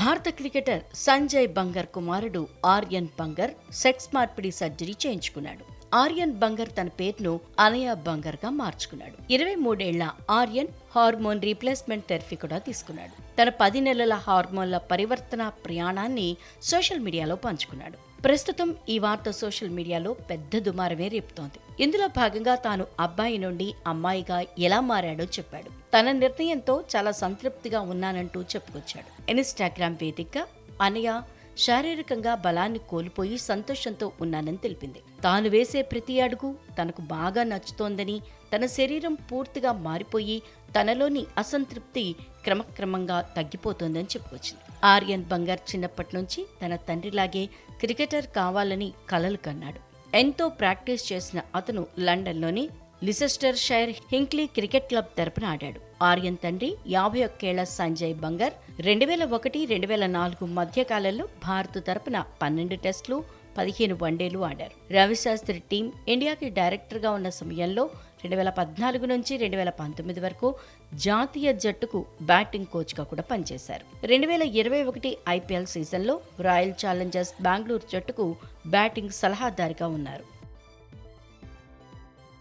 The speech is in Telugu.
భారత క్రికెటర్ సంజయ్ బంగర్ కుమారుడు ఆర్యన్ బంగర్ సెక్స్ మార్పిడి సర్జరీ చేయించుకున్నాడు. ఆర్యన్ బంగర్ తన పేరును అనయ బంగర్గా మార్చుకున్నాడు. ఇరవై మూడేళ్ళ ఆర్యన్ హార్మోన్ రీప్లేస్మెంట్ థెరపీ కూడా తీసుకున్నాడు. తన పది నెలల హార్మోన్ల పరివర్తన ప్రయాణాన్ని సోషల్ మీడియాలో పంచుకున్నాడు. ప్రస్తుతం ఈ వార్త సోషల్ మీడియాలో పెద్ద దుమారమే రేపుతోంది. ఇందులో భాగంగా తాను అబ్బాయి నుండి అమ్మాయిగా ఎలా మారాడో చెప్పాడు. తన నిర్ణయంతో చాలా సంతృప్తిగా ఉన్నానంటూ చెప్పుకొచ్చాడు. ఇన్స్టాగ్రామ్ వేదికగా అనయ శారీరకంగా బలాన్ని కోల్పోయి సంతోషంతో ఉన్నానని తెలిపింది. తాను వేసే ప్రతి అడుగు తనకు బాగా నచ్చుతోందని తన శరీరం పూర్తిగా మారిపోయి తనలోని అసంతృప్తి క్రమక్రమంగా తగ్గిపోతోందని చెప్పుకొచ్చింది. ఆర్యన్ బంగార్ చిన్నప్పటి నుంచి తన తండ్రిలాగే క్రికెటర్ కావాలని కలలు కన్నాడు. ఎంతో ప్రాక్టీస్ చేసిన అతను లండన్లోని Leicestershire Hinckley cricket club తరపున ఆడాడు. ఆర్యన్ తండ్రి యాభై ఒక్కేళ్ళ సంజయ్ బంగర్ రెండు వేల ఒకటి రెండు వేల నాలుగు మధ్యకాలంలో భారత్ తరపున పన్నెండు టెస్టులు పదిహేను వన్డేలు ఆడారు. రవిశాస్త్రి టీం ఇండియాకి డైరెక్టర్గా ఉన్న సమయంలో రెండు వేల పద్నాలుగు నుంచి రెండు వేల పంతొమ్మిది వరకు జాతీయ జట్టుకు బ్యాటింగ్ కోచ్గా కూడా పనిచేశారు. రెండు వేల ఇరవై ఒకటి ఐపీఎల్ సీజన్లో రాయల్ ఛాలెంజర్స్ బెంగళూరు జట్టుకు బ్యాటింగ్ సలహాదారిగా ఉన్నారు.